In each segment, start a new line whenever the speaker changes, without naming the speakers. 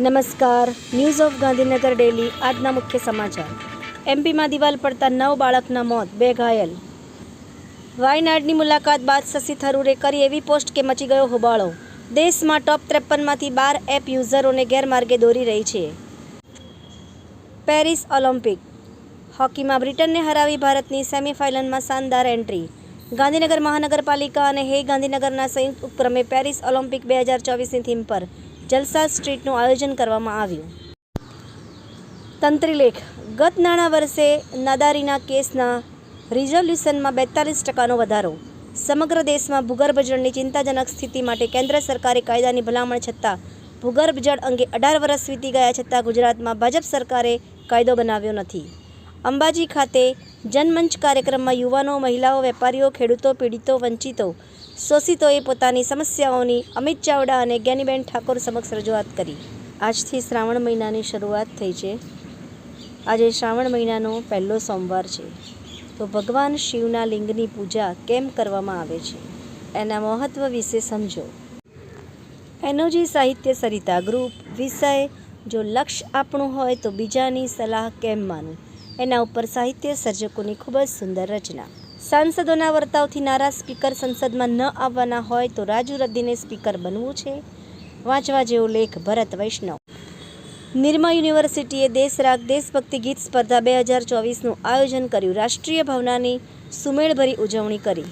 નમસ્કાર. News of Gandhinagar daily, આજના મુખ્ય સમાચાર. એમપીમાં દિવાલ પડતા નવ બાળકના મોત, બે ઘાયલ. વાયનાડની મુલાકાત બાદ શશી થરૂરે કરી એવી પોસ્ટ કે મચી ગયો હોબાળો. દેશમાં ટોપ ત્રેપનમાંથી બાર એપ યુઝરોને ગેરમાર્ગે દોરી રહી છે. Paris Olympic. હોકીમાં બ્રિટનને હરાવી ભારતની સેમીફાઇનલમાં શાનદાર એન્ટ્રી. ગાંધીનગર મહાનગરપાલિકા અને હે ગાંધીનગરના સંયુક્ત ઉપક્રમે પેરિસ ઓલિમ્પિક બે હજાર ચોવીસની થીમ પર જલસા સ્ટ્રીટનું આયોજન કરવામાં આવ્યું. તંત્રીલેખ ગત નાણાં વર્ષે નાદારીના કેસના રિઝોલ્યુશનમાં બેતાલીસ ટકાનો વધારો. સમગ્ર દેશમાં ભૂગર્ભ જળની ચિંતાજનક સ્થિતિ માટે કેન્દ્ર સરકારે કાયદાની ભલામણ છતાં ભૂગર્ભ જળ અંગે અઢાર વર્ષ વીતી ગયા છતાં ગુજરાતમાં ભાજપ સરકારે કાયદો બનાવ્યો નથી. અંબાજી ખાતે જનમંચ કાર્યક્રમમાં યુવાનો, મહિલાઓ, વેપારીઓ, ખેડૂતો, પીડિતો, વંચિતો શોષિતોએ પોતાની સમસ્યાઓની અમિત ચાવડા અને જ્ઞાનીબેન ઠાકોર સમક્ષ રજૂઆત કરી. આજથી શ્રાવણ મહિનાની શરૂઆત થઈ છે. આજે શ્રાવણ મહિનાનો પહેલો સોમવાર છે. તો ભગવાન શિવના લિંગની પૂજા કેમ કરવામાં આવે છે? એના મહત્ત્વ વિશે સમજો. એનોજી સાહિત્ય સરિતા ગ્રુપ વિષય, જો લક્ષ્ય આપણું હોય તો બીજાની સલાહ કેમ માનવું? એના ઉપર સાહિત્ય સર્જકોની ખૂબ જ સુંદર રચના. સાંસદોના વર્તાવથી નારાજ સ્પીકર સંસદમાં ન આવવાના હોય તો રાજુ રદ્દીને સ્પીકર બનવું છે. વાંચવા જેવો લેખ ભરત વૈષ્ણવ. નિરમા યુનિવર્સિટીએ દેશરાગ દેશભક્તિ ગીત સ્પર્ધા બે હજાર ચોવીસનું આયોજન કર્યું. રાષ્ટ્રીય ભાવનાની સુમેળભરી ઉજવણી કરી.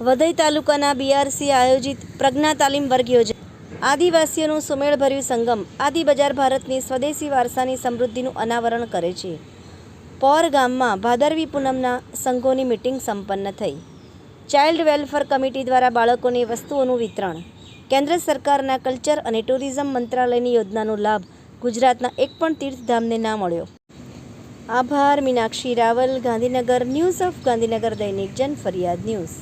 વઘઈ તાલુકાના બીઆરસી આયોજિત પ્રજ્ઞા તાલીમ વર્ગ યોજાયો આદિવાસીઓનું સુમેળભર્યું સંગમ આદિ બજાર ભારતની સ્વદેશી વારસાની સમૃદ્ધિનું અનાવરણ કરે છે. પોર ગામમાં ભાદરવી પૂનમના સંઘોની મિટિંગ સંપન્ન થઈ. ચાઇલ્ડ વેલફેર કમિટી દ્વારા બાળકોની વસ્તુઓનું વિતરણ. કેન્દ્ર સરકારના કલ્ચર અને ટુરિઝમ મંત્રાલયની યોજનાનો લાભ ગુજરાતના એક પણ તીર્થધામને ના મળ્યો. આભાર, મીનાક્ષી રાવલ, ગાંધીનગર ન્યૂઝ ઓફ ગાંધીનગર દૈનિક જન ફરિયાદ ન્યૂઝ.